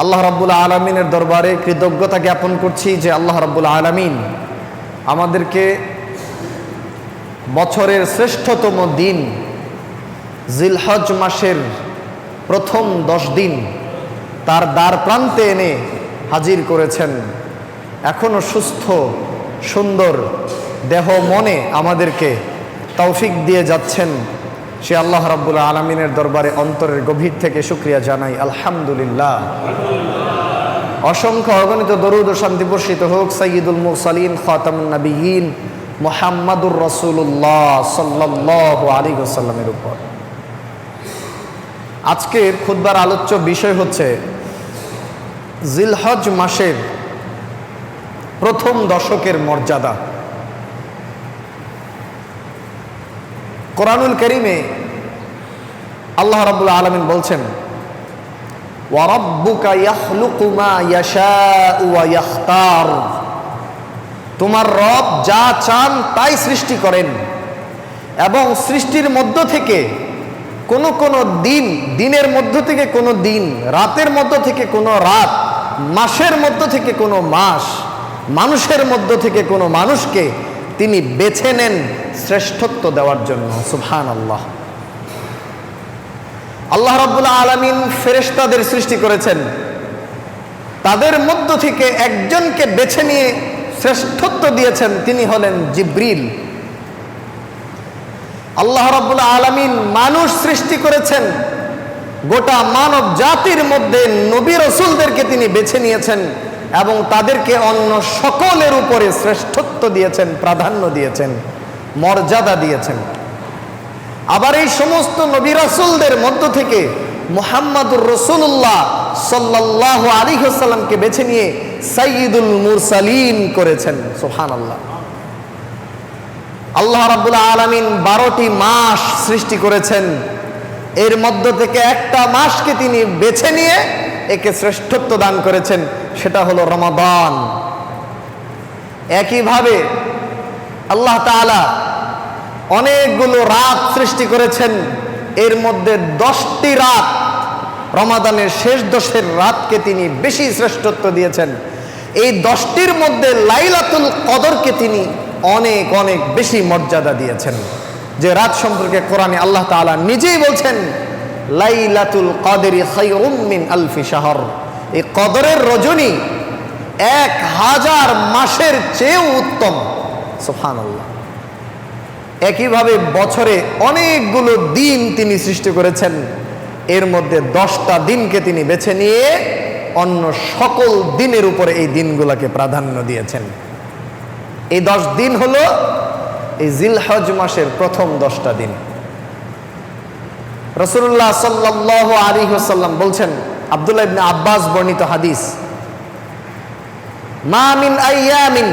আল্লাহ রাব্বুল আলমিনের দরবারে কৃতজ্ঞতা জ্ঞাপন করছি যে আল্লাহ রাব্বুল আলমিন আমাদেরকে বছরের শ্রেষ্ঠতম দিন জিলহজ মাসের প্রথম দশ দিন তার দ্বার প্রান্তে এনে হাজির করেছেন। এখনও সুস্থ, সুন্দর দেহ মনে আমাদেরকে তৌফিক দিয়ে যাচ্ছেন। সে আল্লাহ রাব্বুল আলমিনের দরবারে অন্তরের গভীর থেকে শুক্রিয়া জানাই, আলহামদুলিল্লাহ। অসংখ্য অগণিত দরুদ ও শান্তি বর্ষিত হোক সঈদুল মুরসালিন, খাতামুন নবীন মোহাম্মদুর রসুল্লাহ সাল্লাহ আলী সাল্লামের উপর। আজকের খুদ্বার আলোচ্য বিষয় হচ্ছে জিলহজ মাসের প্রথম দশকের মর্যাদা। কোরআনুল করিমে আল্লাহ রাবুল আলমিন বলছেন তোমার রব যা চান তাই সৃষ্টি করেন এবং সৃষ্টির মধ্য থেকে কোন কোন দিন, দিনের মধ্য থেকে কোনো দিন, রাতের মধ্য থেকে কোনো রাত, মাসের মধ্য থেকে কোনো মাস, মানুষের মধ্য থেকে কোনো মানুষকে তিনি বেছে নেন শ্রেষ্ঠত্ব দেওয়ার জন্য। সুবহান আল্লাহ আল্লাহ রাব্বুল আলমিন ফেরেশতাদের সৃষ্টি করেছেন। তাদের মধ্য থেকে একজনকে বেছে নিয়ে শ্রেষ্ঠত্ব দিয়েছেন তিনি হলেন জিব্রিল। আল্লাহ রাব্বুল আলমিন মানুষ সৃষ্টি করেছেন। গোটা মানব জাতির মধ্যে নবী রসুলদেরকে তিনি বেছে নিয়েছেন। এবং তাদেরকে অন্য সকলের উপরে শ্রেষ্ঠত্ব দিয়েছেন, প্রাধান্য দিয়েছেন, মর্যাদা দিয়েছেন। আবার এই সমস্ত নবী রসুলদের মধ্য থেকে মোহাম্মদুর রসুল্লাহ সাল্লাহ আলী হাসাল্লামকে বেছে নিয়ে সাইয়দুল মুরসালিন করেছেন সোহান আল্লাহ আল্লাহ রাবুল্লাহ আলমিন বারোটি মাস সৃষ্টি করেছেন। এর মধ্য থেকে একটা মাসকে তিনি বেছে নিয়ে একে শ্রেষ্ঠত্ব দান করেছেন। সেটা হলো রমাদান। একইভাবে আল্লাহ তাআলা অনেকগুলো রাত সৃষ্টি করেছেন। এর মধ্যে দশটি রাত রমাদানের শেষ দশের রাতকে তিনি বেশি শ্রেষ্ঠত্ব দিয়েছেন। এই দশটির মধ্যে লাইলাতুল কদরকে তিনি অনেক অনেক বেশি মর্যাদা দিয়েছেন। যে রাত সম্পর্কে কোরআনে আল্লাহ তাআলা নিজেই বলছেন, লাইলাতুল কদরি মিন আলফি শাহর। এই কদরের রজনী এক হাজার মাসের চেয়েও উত্তম। সুবহানাল্লাহ। একইভাবে বছরে অনেকগুলো দিন তিনি সৃষ্টি করেছেন। এর মধ্যে দশটা দিনকে তিনি বেছে নিয়ে অন্য সকল দিনের উপরে এই দিনগুলোকে প্রাধান্য দিয়েছেন। এই দশ দিন হলো এই জিলহজ মাসের প্রথম দশটা দিন। রসুল্লাহ সাল্লাহ আলী হাসাল্লাম বলছেন আবদুল্লাহ ইবনে আব্বাস বর্ণিত হাদিস। মামিন আইয়ামিন,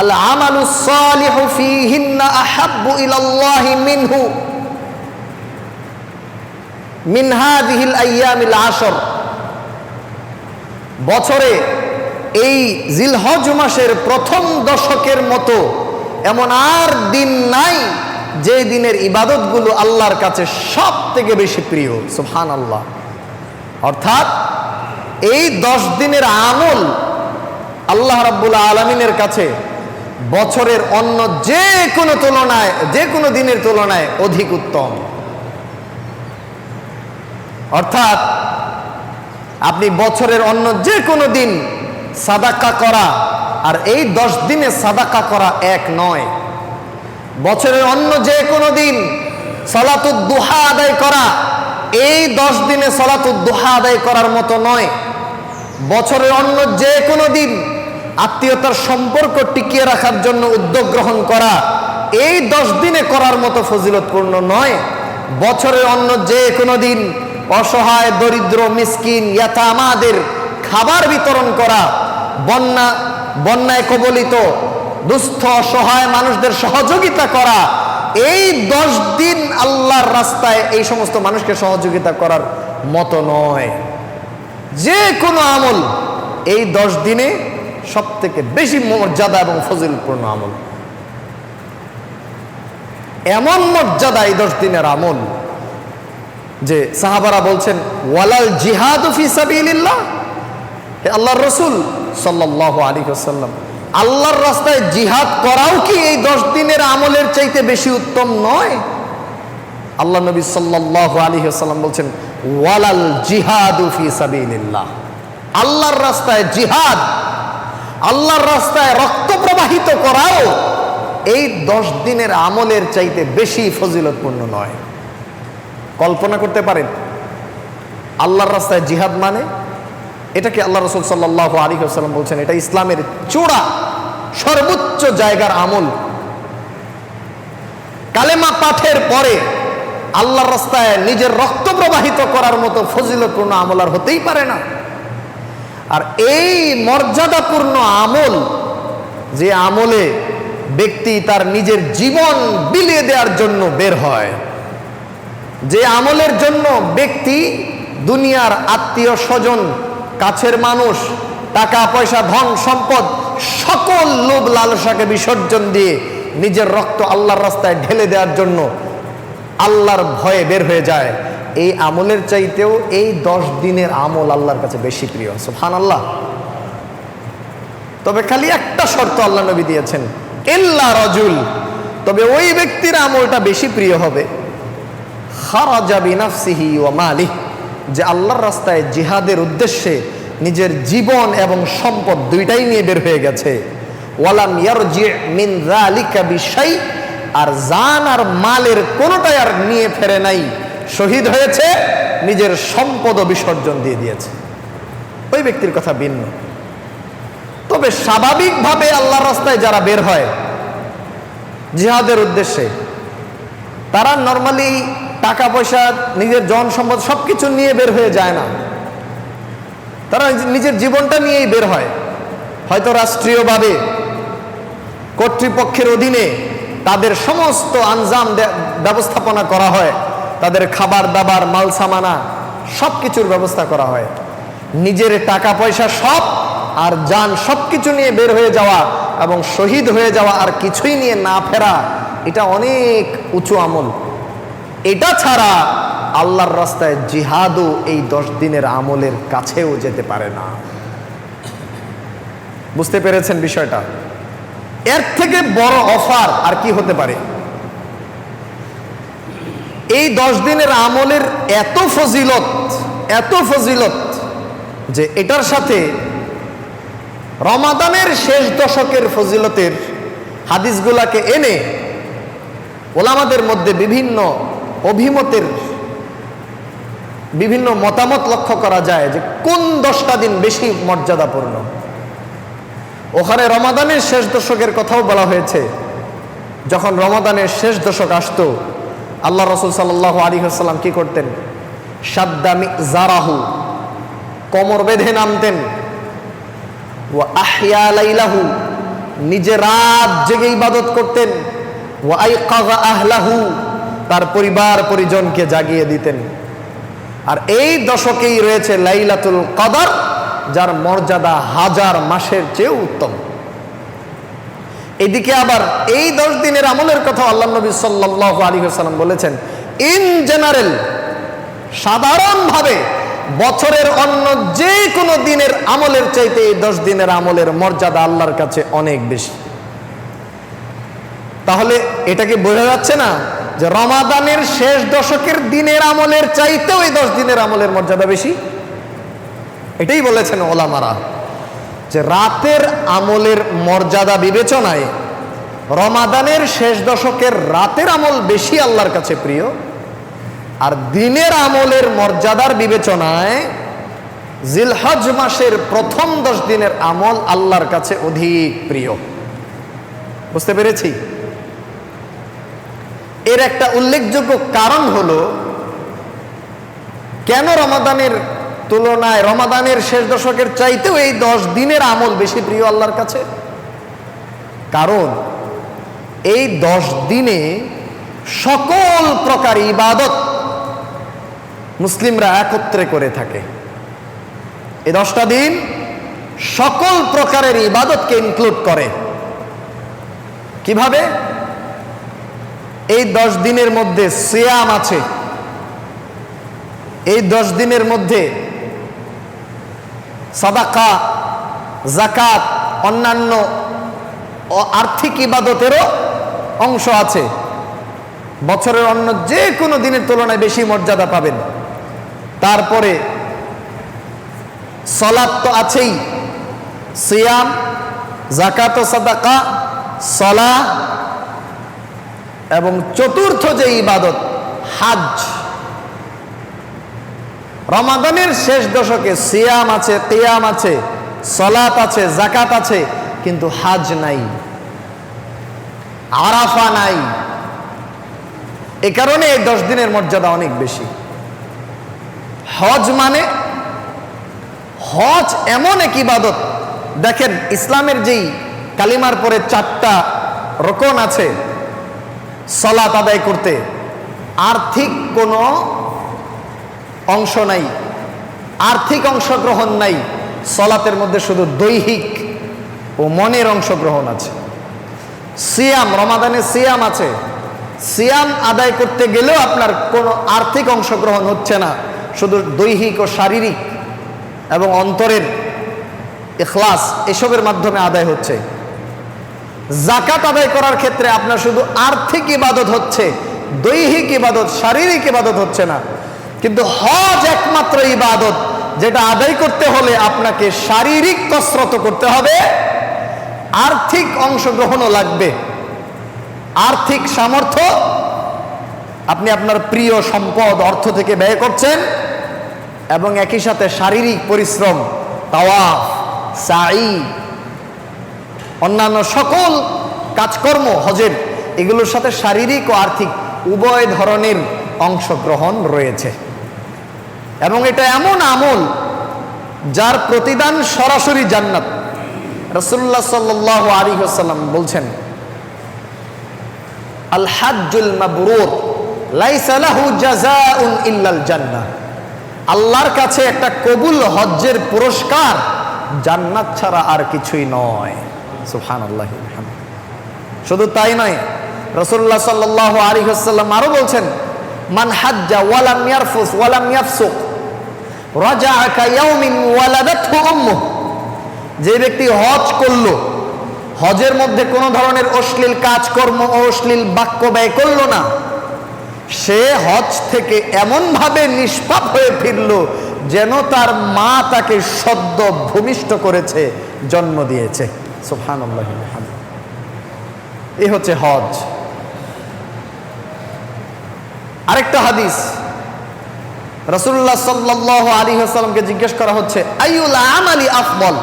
আল আমালু সালিহু ফিহিন্না আহাব্বু ইলাল্লাহি মিনহু মিন হাদিহিল আইয়ামিল আশর। বছরে এই জিলহজ মাসের প্রথম দশকের মতো এমন আর দিন নাই যে দিনের ইবাদতগুলো আল্লাহর কাছে সব থেকে বেশি প্রিয়। সুহান আল্লাহ অর্থাৎ এই দশ দিনের আমল আল্লাহ রাব্বুল আলমিনের কাছে বছরের অন্য যে কোনো তুলনায়, যে কোনো দিনের তুলনায় অধিক উত্তম। অর্থাৎ আপনি বছরের অন্য যে কোনো দিন সাদাকা করা আর এই দশ দিনে সাদাকা করা এক নয়। বছরের অন্য যে কোনো দিন সলাতুদ্দুহা আদায় করা এই দশ দিনে সলাতুদ্দুহা আদায় করার মতো নয়। বছরের অন্য যে কোনো দিন আত্মীয়তার সম্পর্ক টিকিয়ে রাখার জন্য উদ্যোগ গ্রহণ করা এই দশ দিনে করার মতো ফজিলতপূর্ণ নয়। বছরের অন্য যে কোনো দিন অসহায়, দরিদ্র, মিসকিন, ইয়াতামাদের খাবার বিতরণ করা, বন্যা, বন্যায় কবলিত, দুস্থ, অসহায় মানুষদের সহযোগিতা করা এই দশ দিন আল্লাহর রাস্তায় এই সমস্ত মানুষকে সহযোগিতা করার মতো নয়। যে কোনো আমল এই দশ দিনে সব থেকে বেশি মর্যাদা এবং ফজিলপূর্ণ আমল। এমন মর্যাদা এই দশ দিনের আমল যে সাহাবারা বলছেন, ওয়ালাল জিহাদ ফি সাবিলিল্লাহ? হে আল্লাহর রসুল সাল্লাহ আলী সাল্লাম আল্লাহর রাস্তায় জিহাদ করাও কি এই দশ দিনের আমলের চাইতে বেশি উত্তম নয়? আল্লাহ নবী সাল্লাহ আলী সাল্লাম বলছেন, ওয়ালাল জিহাদ আল্লাহর রাস্তায় জিহাদ, আল্লাহর রাস্তায় রক্ত প্রবাহিত করাও এই দশ দিনের আমলের চাইতে বেশি ফজিলতপূর্ণ নয়। কল্পনা করতে পারেন, আল্লাহর রাস্তায় জিহাদ মানে এটাকে আল্লাহ রসুল সাল্লাহ আলী সাল্লাম বলছেন, এটা ইসলামের চূড়া, সর্বোচ্চ জায়গার আমল। কালেমা পাঠের পরে আল্লাহর রাস্তায় নিজের রক্ত প্রবাহিত করার মতো ফজিলতপূর্ণ আমল আর হতেই পারে না। আর এই মর্যাদাপূর্ণ আমল, যে আমলে ব্যক্তি তার নিজের জীবন বিলিয়ে দেওয়ার জন্য বের হয়। যে আমলের জন্য ব্যক্তি দুনিয়ার আত্মীয় স্বজন কাছের মানুষ, টাকা, পয়সা, ধন, সম্পদ, সকল লোভ লালসাকে বিসর্জন দিয়ে নিজের রক্ত আল্লাহর রাস্তায় ঢেলে দেওয়ার জন্য আল্লাহর ভয়ে বের হয়ে যায়। এই আমলের চাইতেও এই দশ দিনের আমল আল্লাহর কাছে বেশি প্রিয়। সুফান আল্লাহ তবে খালি একটা শর্ত আল্লাহ নবী দিয়েছেন এল্লা রজুল। তবে ওই ব্যক্তির আমলটা বেশি প্রিয় হবে, খারাজা বিনাফসিহি ওয়া মালিহ। যে আল্লাহর রাস্তায় জিহাদের উদ্দেশ্যে নিজের জীবন এবং সম্পদ দুইটাই নিয়ে বের হয়ে গেছে। ওয়ালাম মিন বিশাই, আর জান আর মালের কোনোটাই আর নিয়ে ফেরে নাই। শহীদ হয়েছে, নিজের সম্পদও বিসর্জন দিয়ে দিয়েছে। ওই ব্যক্তির কথা ভিন্ন। তবে স্বাভাবিকভাবে আল্লাহর রাস্তায় যারা বের হয়, জিহাদের উদ্দেশ্যে, তারা নর্মালি টাকা পয়সা নিজের জন সম্পদ সব কিছু নিয়ে বের হয়ে যায় না। তারা নিজের জীবনটা নিয়েই বের হয়। হয়তো রাষ্ট্রীয়ভাবে, কর্তৃপক্ষের অধীনে তাদের সমস্ত আঞ্জাম ব্যবস্থাপনা করা হয়। তাদের খাবার, দাবার, মাল, সামানা সব কিছুর ব্যবস্থা করা হয়। নিজের টাকা পয়সা সব আর যান সব কিছু নিয়ে বের হয়ে যাওয়া এবং শহীদ হয়ে যাওয়া আর কিছুই নিয়ে না ফেরা, এটা অনেক উঁচু আমল। এটা ছাড়া আল্লাহর রাস্তায় জিহাদও এই দশ দিনের আমলের কাছেও যেতে পারে না। বুঝতে পেরেছেন বিষয়টা? এর থেকে বড় অফার আর কি হতে পারে? এই দশ দিনের আমলের এত ফজিলত এত ফজিলত যে এটার সাথে রমাদানের শেষ দশকের ফজিলতের হাদিসগুলাকে এনে ওলামাদের মধ্যে বিভিন্ন অভিমতের বিভিন্ন মতামত লক্ষ্য করা যায় যে কোন দশটা দিন বেশি মর্যাদাপূর্ণ। ওখানে রমাদানের শেষ দশকের কথাও বলা হয়েছে। যখন রমাদানের শেষ দশক আসতো, আল্লাহ রসুল সাল্লাহ আলী হাসাল্লাম কি করতেন? সাদ্দামি জারাহু কমর বেঁধে নামতেন। ও আহিয়া লাইলাহু, নিজে রাত জেগে ইবাদত করতেন। ও আই আহলাহু তার পরিবার পরিজনকে জাগিয়ে দিতেন। আর এই দশকেই রয়েছে লাইলাতুল কদর, যার মর্যাদা হাজার মাসের চেয়ে উত্তম। এদিকে আবার এই দশ দিনের আমলের কথা আল্লাহ নবী সাল্লাহ আলী হাসালাম বলেছেন, ইন জেনারেল সাধারণভাবে বছরের অন্য যে কোনো দিনের আমলের চাইতে এই দশ দিনের আমলের মর্যাদা আল্লাহর কাছে অনেক বেশি। তাহলে এটাকে বোঝা যাচ্ছে না? যে রমাদানের শেষ দশকের দিনের আমলের চাইতেও এই দশ দিনের আমলের মর্যাদা বেশি? এটাই বলেছেন ওলামারা। যে রাতের আমলের মর্যাদা বিবেচনায় রমাদানের শেষ দশকের রাতের আমল বেশি আল্লাহর কাছে প্রিয়, আর দিনের আমলের মর্যাদার বিবেচনায় জিলহজ মাসের প্রথম দশ দিনের আমল আল্লাহর কাছে অধিক প্রিয়। বুঝতে পেরেছি? এর একটা উল্লেখযোগ্য কারণ হলো, কেন রমাদানের তুলনায়, রমাদানের শেষ দশকের চাইতেও এই দশ দিনের আমল বেশি প্রিয় আল্লাহর কাছে? কারণ এই দশ দিনে সকল প্রকার ইবাদত মুসলিমরা একত্রে করে থাকে। এই দশটা দিন সকল প্রকারের ইবাদতকে ইনক্লুড করে। কীভাবে? এই দশ দিনের মধ্যে সিয়াম আছে। এই দশ দিনের মধ্যে সাদাকা জাকাত অন্যান্য আর্থিক ইবাদতেরও অংশ আছে। বছরের অন্য যে কোনো দিনের তুলনায় বেশি মর্যাদা পাবেন। তারপরে সলাপ তো আছেই। সিয়াম জাকাত সাদাকা, সলা এবং চতুর্থ যে ইবাদত হাজ রমাদানের শেষ দশকে সিয়াম আছে তেয়াম আছে, সলাত আছে জাকাত আছে, কিন্তু হাজ নাই। আরাফা নাই। এ কারণে এই দশ দিনের মর্যাদা অনেক বেশি। হজ মানে হজ এমন এক ইবাদত। দেখেন, ইসলামের যেই কালিমার পরে চারটা রকন আছে সলাত আদায় করতে। আর্থিক কোনো অংশ নাই। আর্থিক অংশগ্রহণ নাই। সলাতের মধ্যে শুধু দৈহিক ও মনের অংশগ্রহণ আছে। সিয়াম, রমাদানে সিয়াম আছে। সিয়াম আদায় করতে গেলেও আপনার কোনো আর্থিক অংশগ্রহণ হচ্ছে না। শুধু দৈহিক ও শারীরিক এবং অন্তরের এখলাস এসবের মাধ্যমে আদায় হচ্ছে। জাকাত আদায় করার ক্ষেত্রে আপনার শুধু আর্থিক ইবাদত হচ্ছে, দৈহিক ইবাদত, শারীরিক ইবাদত হচ্ছে না। কিন্তু হজ একমাত্র ইবাদত, যেটা আদায় করতে হলে আপনাকে শারীরিক কসরত করতে হবে, আর্থিক অংশগ্রহণও লাগবে। আর্থিক সামর্থ্য আপনি আপনার প্রিয় সম্পদ, অর্থ থেকে ব্যয় করছেন, এবং একই সাথে শারীরিক পরিশ্রম, তাওয়াফ সাই অন্যান্য সকল কাজকর্ম, হজের, এগুলোর সাথে শারীরিক ও আর্থিক উভয় ধরনের অংশগ্রহণ রয়েছে। এবং এটা এমন আমল যার প্রতিদান সরাসরি জান্নাত। রসুল্লাহ সাল্লাহ আলী হাসাল্লাম বলছেন, আল হাজ্জুল মাবরুর, লাইসা লাহু জাযাউন ইল্লাল জান্নাহ। আল্লাহর কাছে একটা কবুল হজ্জের পুরস্কার জান্নাত ছাড়া আর কিছুই নয়। সুবহানাল্লাহ শুধু তাই নয় রসুল্লাহ সাল্লাহ আলী হাসাল্লাম আরও বলছেন, মান হাজ্জা ওয়ালাম ইয়ারফুস ওয়ালাম ইয়াফসুক রাজা কায়াউমিন ওয়ালাদাতহু উম্মুহ। যে ব্যক্তি হজ করল, হজের মধ্যে কোনো ধরনের অশ্লীল কাজকর্ম ও অশ্লীল বাক্য ব্যয় করল না। সে হজ থেকে এমনভাবে নিষ্পাপ হয়ে ফিরল যেন তার মা তাকে সদ্য ভূমিষ্ঠ করেছে, জন্ম দিয়েছে। সুফান এ হচ্ছে হজ। আরেকটা হাদিস। রসুল্লাহ সাল্লাহ আলী হাসালামকে জিজ্ঞেস করা হচ্ছে আইউল আমালি আফবল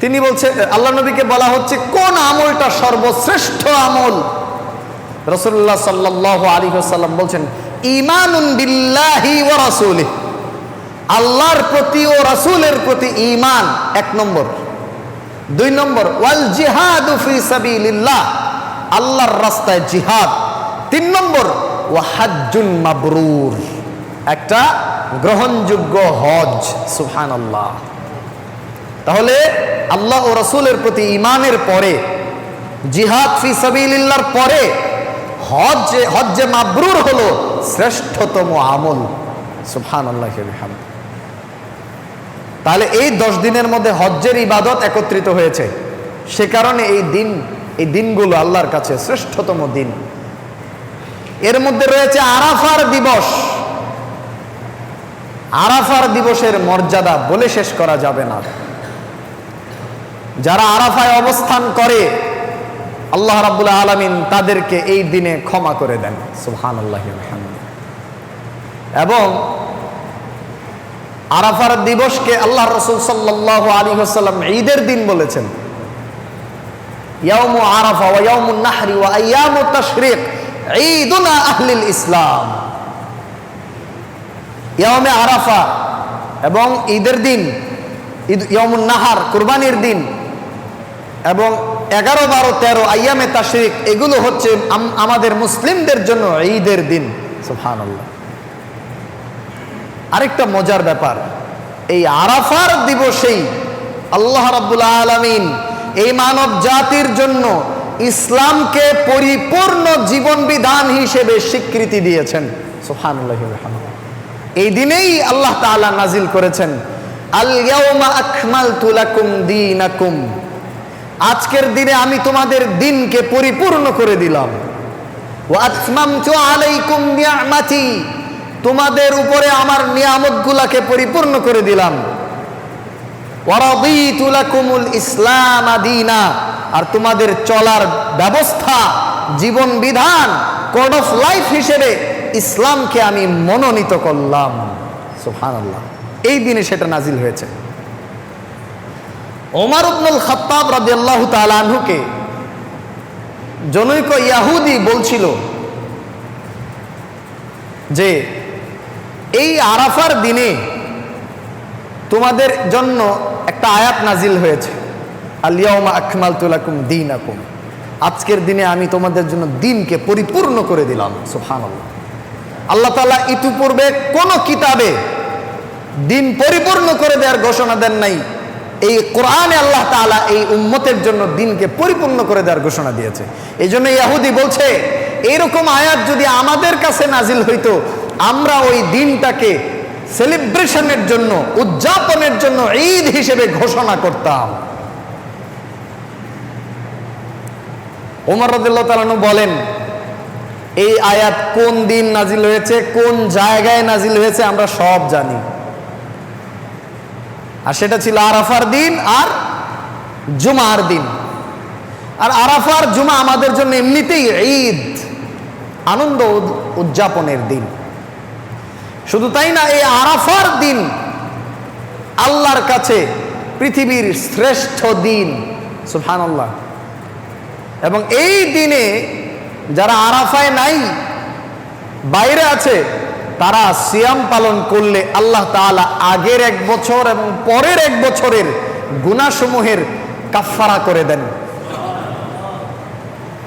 তিনি বলছে আল্লাহ নবীকে বলা হচ্ছে, কোন আমলটা সর্বশ্রেষ্ঠ আমল? রসুল্লাহ সাল্লাহ আলী হাসাল্লাম বলছেন ইমানুন বিল্লাহি ও রাসুলি আল্লাহর প্রতি ও রাসুলের প্রতি ইমান এক নম্বর। দুই নম্বর, ওয়াল জিহাদ আল্লাহর রাস্তায় জিহাদ। তিন নম্বর, ওয়া হাজ্জুন মাবরুর, একটা গ্রহণযোগ্য হজ, সুবহানাল্লাহ। তাহলে আল্লাহ ও রসুলের প্রতি ইমানের পরে, জিহাদ ফি সাবিলিল্লাহর পরে, হজ যে হজ যে মাবরুর হলো শ্রেষ্ঠতম আমল। সুবহান আল্লাহ তাহলে এই দশ দিনের মধ্যে হজ্জের ইবাদত একত্রিত হয়েছে। সে কারণে এই দিন, এই দিনগুলো আল্লাহর কাছে শ্রেষ্ঠতম দিন। এর মধ্যে রয়েছে আরাফার দিবস। আরাফার দিবসের মর্যাদা বলে শেষ করা যাবে না। যারা আরাফায় অবস্থান করে, আল্লাহ রাবুল আলমিন তাদেরকে এই দিনে ক্ষমা করে দেন। সুহান আল্লাহ এবং আরাফার দিবসকে আল্লাহ রসুল সাল্লাহ আলী হাসাল্লাম ঈদের দিন বলেছেন। ইয়াউমু আরাফা ওয়া ইয়াউমুন নাহরি ওয়া আইয়ামু তাশরিক, ঈদুনা আহলিল ইসলাম। ইয়াউমে আরাফা এবং ঈদের দিন, ঈদ ইয়াউমুন নাহার, কুরবানির দিন এবং এগারো, বারো, তেরো আয়ামে তাশরিক, এগুলো হচ্ছে আমাদের মুসলিমদের জন্য ঈদের দিন। সুফান আরেকটা মজার ব্যাপার। এই আরাফার দিবসেই আল্লাহ রাব্বুল আলামিন এই মানব জাতির জন্য ইসলামকে পরিপূর্ণ জীবন বিধান হিসেবে স্বীকৃতি দিয়েছেন। এই দিনেই আল্লাহ তাআলা নাজিল করেছেন আজকের দিনে আমি তোমাদের দিনকে পরিপূর্ণ করে দিলাম। আলাইকুম তোমাদের উপরে আমার নিয়ামতগুলাকে পরিপূর্ণ করে দিলাম। ওয়ারাদিতু লাকুমুল ইসলাম আদিনা আর তোমাদের চলার ব্যবস্থা, জীবন বিধান, কোড অফ লাইফ হিসেবে ইসলামকে আমি মনোনীত করলাম। এই দিনে সেটা নাজিল হয়েছে। ওমর ইবনুল খাত্তাব রাদিয়াল্লাহু তাআলা আনহুকে জনৈক ইয়াহুদি বলছিল যে এই আরাফার দিনে তোমাদের জন্য একটা আয়াত নাজিল হয়েছে। আলিয়াউমা আকমাল তুলাকুম দিন আকুম আজকের দিনে আমি তোমাদের জন্য দিনকে পরিপূর্ণ করে দিলাম সুহান আল্লাহ তালা ইতিপূর্বে কোন কিতাবে দিন পরিপূর্ণ করে দেওয়ার ঘোষণা দেন নাই। এই কোরআনে আল্লাহ তাআলা এই উম্মতের জন্য দিনকে পরিপূর্ণ করে দেওয়ার ঘোষণা দিয়েছে। এই জন্য ইয়াহুদি বলছে, এইরকম আয়াত যদি আমাদের কাছে নাজিল হইতো আমরা ওই দিনটাকে সেলিব্রেশনের জন্য, উদযাপনের জন্য ঈদ হিসেবে ঘোষণা করতাম। ওমর রদুল্লাহ বলেন, এই আয়াত কোন দিন নাজিল হয়েছে? কোন জায়গায় নাজিল হয়েছে? আমরা সব জানি। আর সেটা ছিল আরাফার দিন আর জুমার দিন। আর আরাফার জুমা আমাদের জন্য এমনিতেই ঈদ, আনন্দ উদযাপনের দিন। শুধু তাই না, এই আরাফার দিন আল্লাহর কাছে পৃথিবীর শ্রেষ্ঠ দিন সুফান সুবহানাল্লাহ। এবং এই দিনে যারা আরাফায় নাই, বাইরে আছে, তারা সিয়াম পালন করলে আল্লাহ তাআলা আগের এক বছর এবং পরের এক বছরের গুণাসমূহের কাফফারা করে দেন।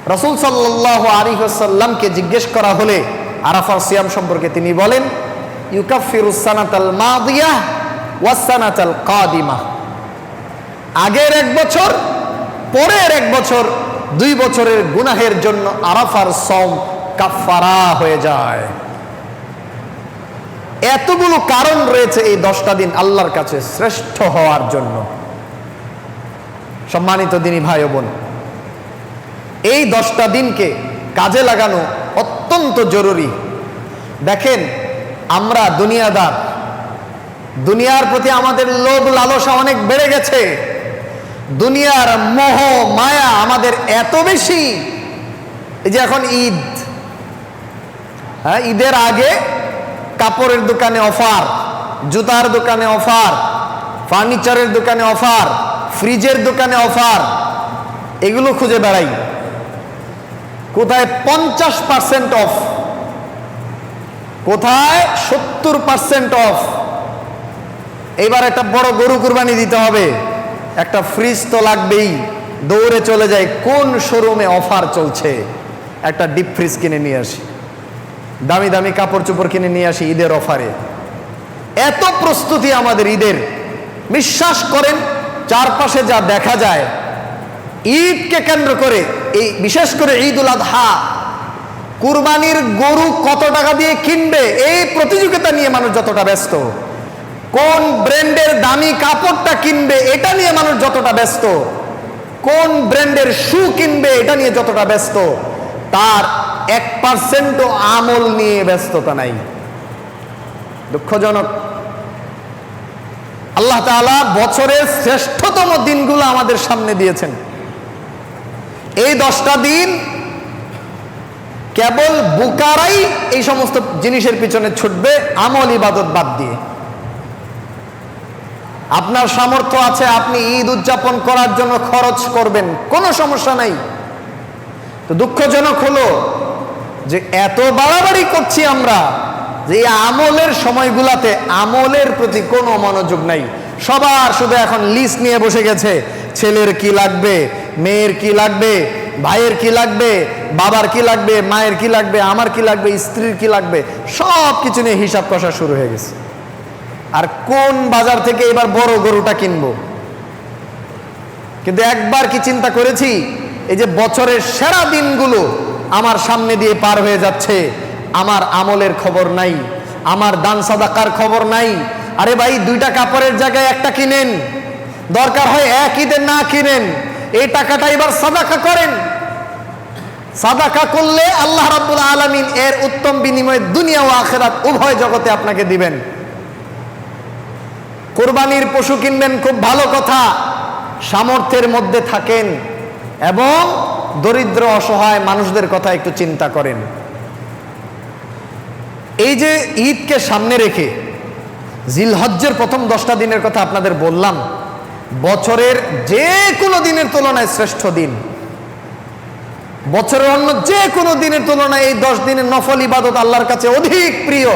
রসুল সাল্লাহ আলী সাল্লামকে জিজ্ঞেস করা হলে আরাফার সিয়াম সম্পর্কে তিনি বলেন ইউকাফিরুসানাতাল মাদিয়া ওয়াসানাতাল কাদিমা। আগের এক বছর, পরের এক বছর, দুই বছরের গুনাহের জন্য আরাফার সম কাফারা হয়ে যায়। এতগুলো কারণ রয়েছে এই দশটা দিন আল্লাহর কাছে শ্রেষ্ঠ হওয়ার জন্য। সম্মানিত দিনী ভাই বোন, এই দশটা দিনকে কাজে লাগানো অত্যন্ত জরুরি। দেখেন আমরা দুনিয়াদার। দুনিয়ার প্রতি আমাদের লোভ লালসা অনেক বেড়ে গেছে। দুনিয়ার মোহ, মায়া আমাদের এত বেশি যে এখন ঈদ। হ্যাঁ ঈদের আগে কাপড়ের দোকানে অফার, জুতার দোকানে অফার, ফার্নিচারের দোকানে অফার, ফ্রিজের দোকানে অফার, এগুলো খুঁজে বেড়াই। কোথায় পঞ্চাশ পার্সেন্ট অফ কোথায়? সত্তর পার্সেন্ট অফ এবার একটা বড় গরু কুরবানি দিতে হবে। একটা ফ্রিজ তো লাগবেই। দৌড়ে চলে যায় কোন শোরুমে অফার চলছে? একটা ডিপ ফ্রিজ কিনে নিয়ে আসি। দামি দামি কাপড় চোপড় কিনে নিয়ে আসি ঈদের অফারে এত প্রস্তুতি আমাদের ঈদের। বিশ্বাস করেন, চারপাশে যা দেখা যায়, ঈদকে কেন্দ্র করে, এই বিশেষ করে ঈদ উল আদহা কুরবানির গরু কত টাকা দিয়ে কিনবে? এই প্রতিযোগিতা নিয়ে মানুষ যতটা ব্যস্ত। কোন ব্র্যান্ডের দামি কাপড়টা কিনবে, এটা নিয়ে মানুষ যতটা ব্যস্ত। কোন ব্র্যান্ডের শু কিনবে, এটা নিয়ে যতটা ব্যস্ত। তার এক পার্সেন্টও আমল নিয়ে ব্যস্ততা নাই। দুঃখজনক। আল্লাহ তাআলা বছরের শ্রেষ্ঠতম দিনগুলো আমাদের সামনে দিয়েছেন। এই দশটা দিন কেবল বুকারাই এই সমস্ত জিনিসের পিছনে ছুটবে, আমল, ইবাদত বাদ দিয়ে। আপনার সামর্থ্য আছে, আপনি ঈদ উদযাপন করার জন্য খরচ করবেন, কোনো সমস্যা নাই। তো দুঃখজনক হলো যে এত বাড়াবাড়ি করছি আমরা যে আমলের সময়গুলাতে আমলের প্রতি কোনো মনোযোগ নাই। সবার শুধু এখন লিস্ট নিয়ে বসে গেছে, ছেলের কি লাগবে, মেয়ের কি লাগবে ভাইয়ের কি লাগবে, বাবার কি লাগবে, মায়ের কি লাগবে, আমার কি লাগবে, স্ত্রীর কি লাগবে সব কিছু নিয়ে হিসাব কষা শুরু হয়ে গেছে। আর কোন বাজার থেকে এবার বড় গরুটা কিনবো? কিন্তু একবার কি চিন্তা করেছি, এই যে বছরের সেরা দিনগুলো আমার সামনে দিয়ে পার হয়ে যাচ্ছে, আমার আমলের খবর নাই, আমার দান সাদাকার খবর নাই, আরে ভাই দুইটা কাপড়ের জায়গায় একটা কিনেন, দরকার হয় এক ঈদের না কিনেন এই টাকাটা এবার সাদাকা করেন। সাদাকা করলে আল্লাহ রাব্বুল আলামিন এর উত্তম বিনিময়ে দুনিয়া ও আখেরাত উভয় জগতে আপনাকে দিবেন। কোরবানির পশু কিনবেন খুব ভালো কথা, সামর্থ্যের মধ্যে থাকেন এবং দরিদ্র, অসহায় মানুষদের কথা একটু চিন্তা করেন। এই যে ঈদকে সামনে রেখে জিলহজ্জের প্রথম দশটা দিনের কথা আপনাদের বললাম বছরের যে কোনো দিনের তুলনায় শ্রেষ্ঠ দিন। বছরের অন্য যে কোনো দিনের তুলনায় এই দশ দিনের নফল ইবাদত আল্লাহর কাছে অধিক প্রিয়।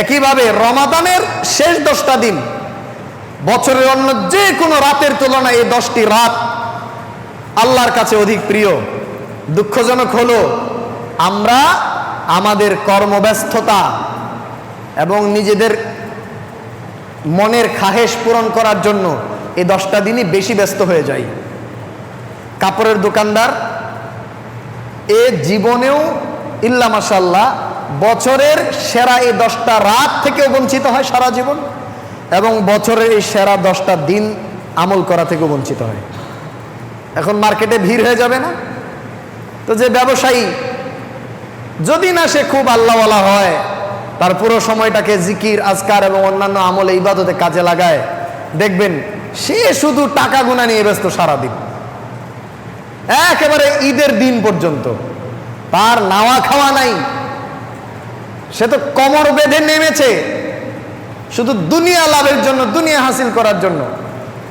একইভাবে রমাদানের শেষ দশটা দিন, বছরের অন্য যে কোনো রাতের তুলনায় এই দশটি রাত আল্লাহর কাছে অধিক প্রিয়। দুঃখজনক হলো, আমরা আমাদের কর্মব্যস্ততা এবং নিজেদের মনের খাহেশ পূরণ করার জন্য এই দশটা দিনই বেশি ব্যস্ত হয়ে যাই কাপড়ের দোকানদার, এ জীবনেও ইল্লা মাসাল্লাহ বছরের সেরা এই দশটা রাত থেকেও বঞ্চিত হয় সারা জীবন এবং বছরের এই সেরা দশটা দিন আমল করা থেকেও বঞ্চিত হয়। এখন মার্কেটে ভিড় হয়ে যাবে না? তো যে ব্যবসায়ী, যদি না সে খুব আল্লাহওয়ালা হয় তার পুরো সময়টাকে জিকির, আজকার এবং অন্যান্য আমলে ইবাদতে কাজে লাগায়। দেখবেন, সে শুধু টাকা গুনা নিয়ে ব্যস্ত সারাদিন। একেবারে ঈদের দিন পর্যন্ত। তার নাওয়া খাওয়া নাই। সে তো কমর বেঁধে নেমেছে। শুধু দুনিয়া লাভের জন্য, দুনিয়া হাসিল করার জন্য।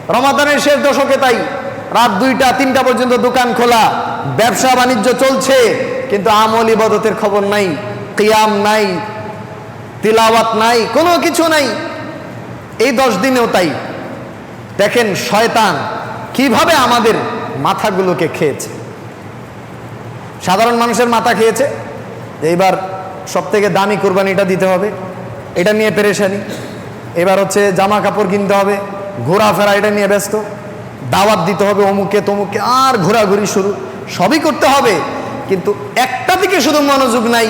রমাদানের শেষ দশকে তাই রাত দুইটা, তিনটা পর্যন্ত দোকান খোলা। ব্যবসা বাণিজ্য চলছে, কিন্তু আমল ইবাদতের খবর নাই, কিয়াম নাই। তিলাওয়াত নাই, কোনো কিছু নাই। এই দশ দিনেও তাই। দেখেন শয়তান কীভাবে আমাদের মাথাগুলোকে খেয়েছে। সাধারণ মানুষের মাথা খেয়েছে এইবার সব থেকে দামি কোরবানিটা দিতে হবে, এটা নিয়ে পেরেশানি। এবার হচ্ছে জামা কাপড় কিনতে হবে, ঘোরাফেরা, এটা নিয়ে ব্যস্ত। দাওয়াত দিতে হবে অমুকে তমুকে আর ঘোরাঘুরি শুরু। সবই করতে হবে, কিন্তু একটা দিকে শুধু মনোযোগ নাই,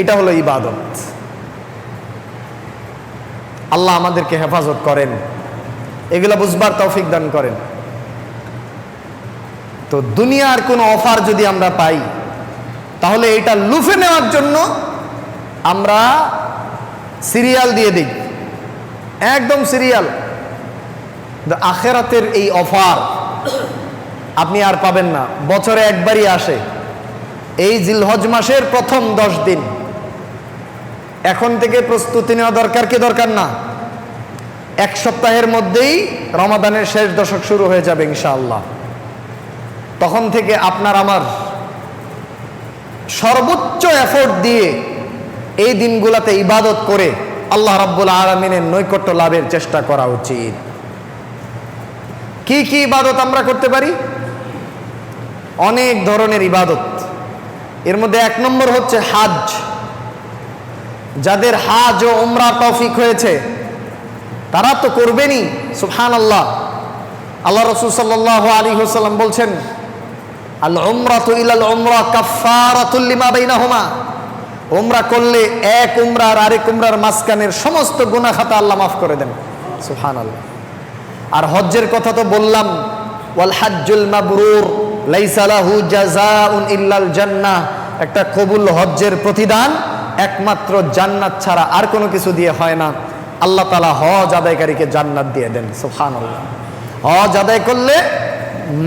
এটা হলো ইবাদত। আল্লাহ আমাদেরকে হেফাজত করেন। এগুলা বুঝবার তৌফিক দান করেন। তো দুনিয়ার কোনো অফার যদি আমরা পাই, তাহলে এটা লুফে নেওয়ার জন্য আমরা সিরিয়াল দিয়ে দিই। একদম সিরিয়াল। আখেরাতের এই অফার আপনি আর পাবেন না। বছরে একবারই আসে। এই জিলহজ মাসের প্রথম দশ দিন। এখন থেকে প্রস্তুতি নেওয়া দরকার, কি দরকার না? এক সপ্তাহের মধ্যেই রমাদানের শেষ দশক শুরু হয়ে যাবে ইনশাআল্লাহ। তখন থেকে আপনার আমার সর্বোচ্চ এফোর্ট দিয়ে এই দিনগুলাতে ইবাদত করে আল্লাহ রাব্বুল আলমিনের নৈকট্য লাভের চেষ্টা করা উচিত। কি কি ইবাদত আমরা করতে পারি? অনেক ধরনের ইবাদত। এর মধ্যে এক নম্বর হচ্ছে হাজ। যাদের হাজ ও উমরা তৌফিক হয়েছে, তারা তো করবেনই সুফহান আল্লাহ আল্লাহ রসুল সাল্লাহ আলী হুসাল্লাম বলছেন আল উমরা তো ইলাল উমরা কাফারাতুল্লিমা বাইনাহুমা। উমরা করলে এক উমরার আরেক উমরার মাঝখানের সমস্ত গুনাহ খাতা আল্লাহ মাফ করে দেন সুফহান আল্লাহ আর হজ্জের কথা তো বললাম ওয়াল হাজ্জুল মাবরুর, লাইসা লাহু জাযাউন ইল্লাল জান্নাহ। একটা কবুল হজ্জের প্রতিদান একমাত্র জান্নাত ছাড়া আর কোনো কিছু দিয়ে হয় না। আল্লাহ তালা হজ আদায়কারীকে জান্নাত দিয়ে দেন, সুবহানাল্লাহ। হজ আদায় করলে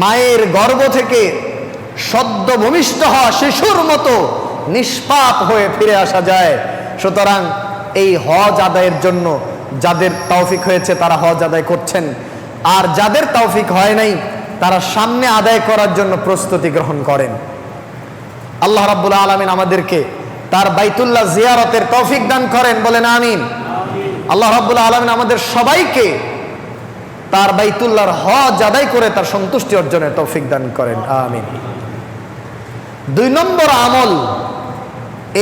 মায়ের গর্ভ থেকে সদ্য ভূমিষ্ঠ হওয়া শিশুর মতো নিষ্পাপ হয়ে ফিরে আসা যায়। সুতরাং এই হজ আদায়ের জন্য যাদের তৌফিক হয়েছে তারা হজ আদায় করছেন। আর যাদের তৌফিক হয় নাই, তারা সামনে আদায় করার জন্য প্রস্তুতি গ্রহণ করেন। আল্লাহ রাব্বুল আলমিন আমাদেরকে তার বাইতুল্লাহ জিয়ারতের তৌফিক দান করেন, বলেন আমিন। আল্লাহ রাব্বুল আলমিন আমাদের সবাইকে তার বাইতুল্লাহর হজ আদায় করে তার সন্তুষ্টি অর্জনের তৌফিক দান করেন, আমিন। দুই নম্বর আমল,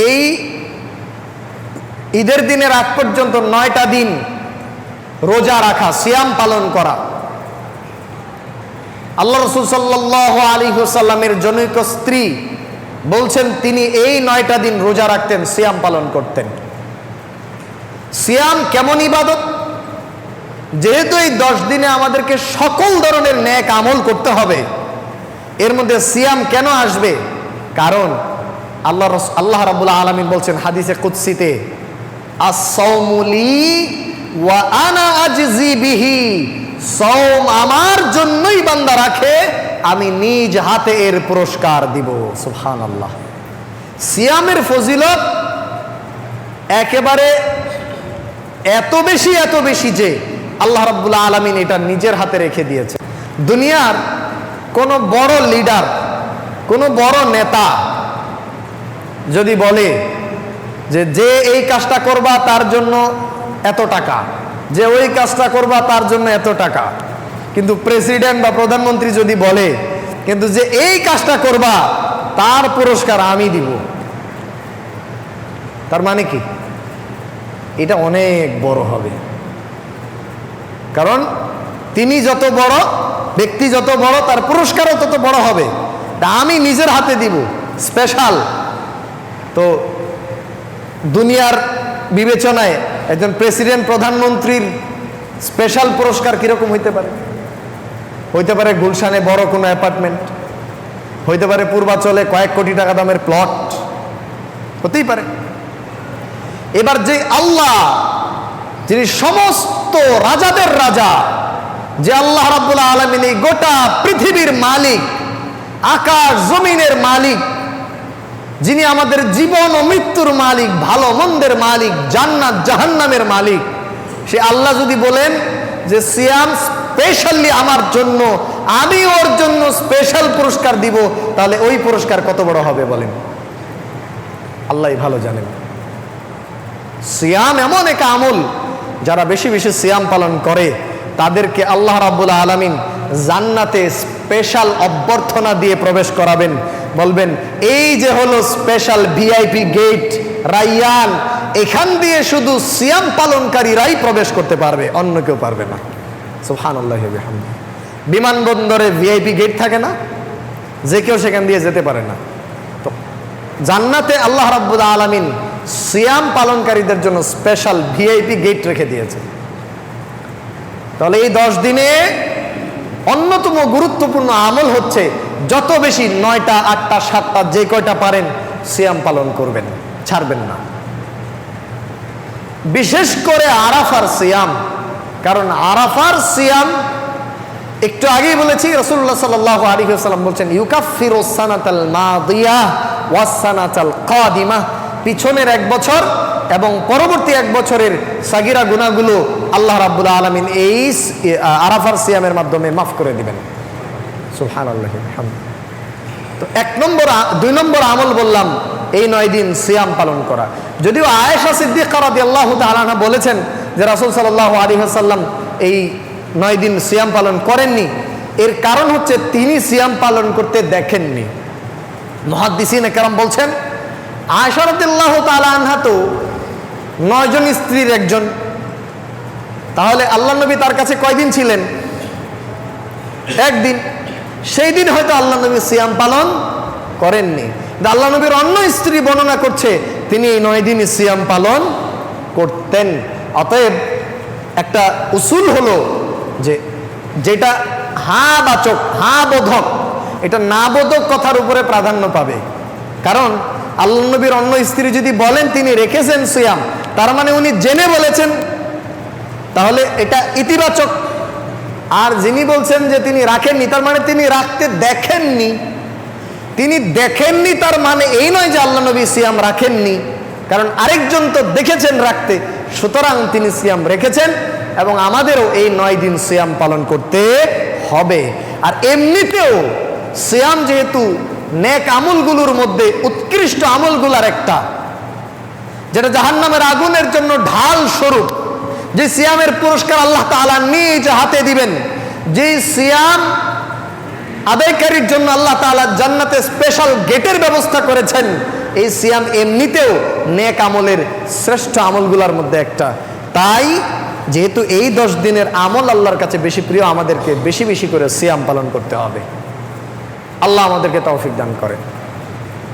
এই ঈদের দিনের আগ পর্যন্ত নয়টা দিন রোজা রাখা, সিয়াম পালন করা। আল্লাহ রসুল সাল্লাহ আলী হুসাল্লামের জনৈক স্ত্রী বলছেন, তিনি এই নয়টা দিন রোজা রাখতেন, সিয়াম পালন করতেন। সিয়াম কেমন ইবাদত? যেহেতু এই দশ দিনে আমাদেরকে সকল ধরনের ন্যাক আমল করতে হবে, এর মধ্যে সিয়াম কেন আসবে? কারণ আল্লাহ আল্লাহ রাবুল্লাহ আলমিন বলছেন হাদিসে কুৎসিতে ওয়া আনা আজজি বিহি। সৌম আমার জন্যই বান্দা রাখে আমি নিজ হাতে এর পুরস্কার দিব সুবহান আল্লাহ সিয়ামের ফজিলত একেবারে এত বেশি এত বেশি যে আল্লাহ রাব্বুল্লাহ আলমিন এটা নিজের হাতে রেখে দিয়েছে। দুনিয়ার কোনো বড় লিডার কোনো বড় নেতা যদি বলে যে যে এই কাজটা করবা তার জন্য এত টাকা, যে ওই কাজটা করবা তার জন্য এত টাকা কিন্তু প্রেসিডেন্ট বা প্রধানমন্ত্রী যদি বলে, কিন্তু যে এই কাজটা করবা, তার পুরস্কার আমি দিব। তার মানে কি? এটা অনেক বড় হবে। কারণ তিনি যত বড়, ব্যক্তি যত বড়, তার পুরস্কারও তত বড় হবে। তা আমি নিজের হাতে দিব স্পেশাল তো দুনিয়ার বিবেচনায় একজন প্রেসিডেন্ট প্রধানমন্ত্রীর স্পেশাল পুরস্কার কীরকম হইতে পারে? হইতে পারে গুলশানে বড় কোনো অ্যাপার্টমেন্ট হইতে পারে পূর্বাচলে কয়েক কোটি টাকা দামের প্লট হতেই পারে। এবার যে আল্লাহ, যিনি সমস্ত রাজাদের রাজা, যে আল্লাহ রাব্বুল আলমিন গোটা পৃথিবীর মালিক, আকাশ জমিনের মালিক, যিনি আমাদের জীবন ও মৃত্যুর মালিক, ভালো মন্দের মালিক, জান্নাত জাহান্নামের মালিক, সে আল্লাহ যদি বলেন যে সিয়াম স্পেশালি আমার জন্য, আমি ওর জন্য স্পেশাল পুরস্কার দিব, তাহলে ওই পুরস্কার কত বড় হবে বলেন? আল্লাহ ভালো জানেন। সিয়াম এমন এক আমল, যারা বেশি বেশি সিয়াম পালন করে, তাদেরকে আল্লাহ রাব্বুল আলামিন জান্নাতে স্পেশাল অভ্যর্থনা দিয়ে প্রবেশ করাবেন। বলবেন, এই যে হলো স্পেশাল ভিআইপি গেট রাইয়ান এখান দিয়ে শুধু সিয়াম পালনকারীরাই প্রবেশ করতে পারবে, অন্য কেউ পারবে না। সুহান বিমানবন্দরে ভিআইপি গেট থাকে না, যে কেউ সেখান দিয়ে যেতে পারে না। তো জান্নাতে আল্লাহ রাব্বুল আলামিন সিয়াম পালনকারীদের জন্য স্পেশাল ভিআইপি গেট রেখে দিয়েছে। তাহলে এই দশ দিনে অন্যতম গুরুত্বপূর্ণ আমল হচ্ছে, যত বেশি নয়টা, আটটা, সাতটা, যে কয়টা পারেন, সিয়াম পালন করবেন, ছাড়বেন না। বিশেষ করে আরাফার সিয়াম। কারণ আরাফার সিয়াম, একটু আগেই বলেছি রসুল্লাহ সাল্লাহ আলী সাল্লাম বলছেন, ইউকাফির ওসানাতাল মাদিয়া ওয়াসানাতাল কাদিমা। পিছনের এক বছর এবং পরবর্তী এক বছরের সাগিরা গুনাহগুলো আল্লাহ রাব্বুল আলমিন এই আরাফার সিয়ামের মাধ্যমে মাফ করে দিবেন। সুবহান আল্লাহ তো এক নম্বর দুই নম্বর আমল বললাম এই নয় দিন সিয়াম পালন করা। যদিও আয়েশা সিদ্দিক রাদি আল্লাহ তালানা বলেছেন যে রাসুল সাল্লাহ আলী হাসাল্লাম এই নয় দিন সিয়াম পালন করেননি। এর কারণ হচ্ছে তিনি সিয়াম পালন করতে দেখেননি। মহাদ্দিসিন একরাম বলছেন, আয়েশা রাদিয়াল্লাহু তাআলা আনহা তো নয়জন স্ত্রীর একজন। তাহলে আল্লাহ নবী তার কাছে কয়দিন ছিলেন? একদিন। সেই দিন হয়তো আল্লাহ নবী সিয়াম পালন করেননি। আল্লাহ নবীর অন্য স্ত্রী বর্ণনা করছে, তিনি এই নয় দিন সিয়াম পালন করতেন। অতএব একটা উসুল হলো যে যেটা হা বাচক হা বোধক এটা না বোধক কথার উপরে প্রাধান্য পাবে। কারণ আল্লাহ নবীর অন্য স্ত্রী যদি বলেন তিনি রেখেছেন সিয়াম, তার মানে উনি জেনে বলেছেন। তাহলে এটা ইতিবাচক। আর যিনি বলছেন যে তিনি রাখেননি, তার মানে তিনি রাখতে দেখেননি। তিনি দেখেননি, তার মানে এই নয় যে আল্লাহ নবী সিয়াম রাখেননি। কারণ আরেকজন তো দেখেছেন রাখতে, সুতরাং তিনি সিয়াম রেখেছেন এবং আমাদেরও এই নয় দিন সিয়াম পালন করতে হবে। আর এমনিতেও সিয়াম যেহেতু নেক আমলগুলোর মধ্যে উৎকৃষ্ট আমলগুলার একটা, যেটা জাহান্নামের আগুনের জন্য ঢাল স্বরূপ, যে সিয়ামের পুরস্কার আল্লাহ তাআলা নিজ হাতে দিবেন যে সিয়াম আদায়কারীর জন্য আল্লাহ তালা জান্নাতে স্পেশাল গেটের ব্যবস্থা করেছেন। এই সিয়াম এমনিতেও নেক আমলের শ্রেষ্ঠ আমলগুলোর মধ্যে একটা। তাই যেহেতু এই দশ দিনের আমল আল্লাহর কাছে বেশি প্রিয়, আমাদেরকে বেশি বেশি করে সিয়াম পালন করতে হবে। আল্লাহ আমাদেরকে তৌফিক দান করেন।